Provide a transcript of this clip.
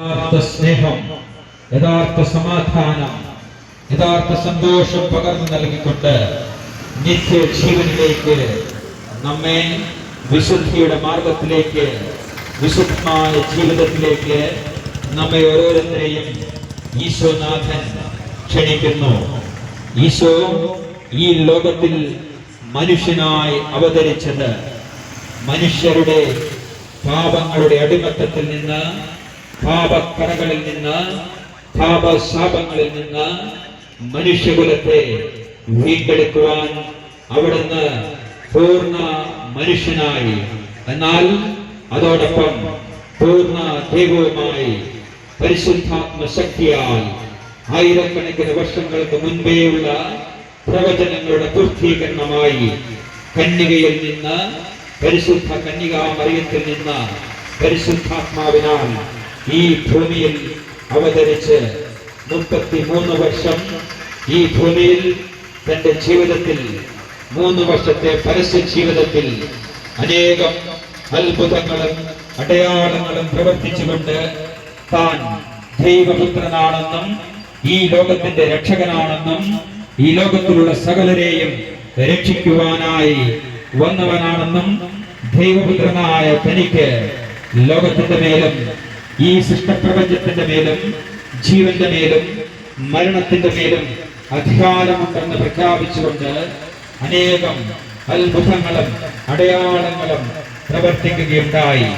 യഥാർത്ഥ സ്നേഹം യഥാർത്ഥ സമാധാനം യഥാർത്ഥ സന്തോഷം പകർന്നു നൽകിക്കൊണ്ട് നിത്യ ജീവനിലേക്ക് നമ്മെ വിശുദ്ധിയുടെ മാർഗത്തിലേക്ക് വിശുദ്ധമായ ജീവിതത്തിലേക്ക് നമ്മെ ഓരോരുത്തരെയും ഈശോനാഥൻ ക്ഷണിക്കുന്നു. ഈശോ ഈ ലോകത്തിൽ മനുഷ്യനായി അവതരിച്ചത് മനുഷ്യരുടെ പാപങ്ങളുടെ അടിമത്തത്തിൽ നിന്ന് പാപക്കറകളിൽ നിന്ന് പാപശാപങ്ങളിൽ നിന്ന് മനുഷ്യകുലത്തെ വീണ്ടെടുക്കുവാൻ അവിടുന്ന് പൂർണ മനുഷ്യനായി. എന്നാൽ അതോടൊപ്പം പൂർണ ദൈവവുമായി പരിശുദ്ധാത്മ ശക്തിയാൽ ആയിരക്കണക്കിന് വർഷങ്ങൾക്ക് മുൻപേയുള്ള പ്രവചനങ്ങളുടെ പൂർത്തീകരണമായി കന്യകയിൽ നിന്ന് പരിശുദ്ധ കന്യകാമറിയത്തിൽ നിന്ന് പരിശുദ്ധാത്മാവിനാൽ ഈ ഭൂമിയിൽ അവതരിച്ച് മുപ്പത്തി മൂന്ന് വർഷം ഈ ഭൂമിയിൽ തന്റെ ജീവിതത്തിൽ മൂന്ന് വർഷത്തെ പരസ്യ ജീവിതത്തിൽ അനേകം അത്ഭുതങ്ങളും അടയാളങ്ങളും പ്രവർത്തിച്ചുകൊണ്ട് താൻ ദൈവപുത്രനാണെന്നും ഈ ലോകത്തിന്റെ രക്ഷകനാണെന്നും ഈ ലോകത്തിലുള്ള സകലരെയും രക്ഷിക്കുവാനായി വന്നവനാണെന്നും ദൈവപുത്രനായ തനിക്ക് ലോകത്തിന്റെ മേലും ഈ സൃഷ്ടപ്രപഞ്ചത്തിന്റെ മേലും ജീവന്റെ മേലും മരണത്തിന്റെ മേലും അധികാരമുണ്ടെന്ന് പ്രഖ്യാപിച്ചുകൊണ്ട് അനേകം അത്ഭുതങ്ങളും അടയാളങ്ങളും പ്രവർത്തിക്കുകയുണ്ടായി.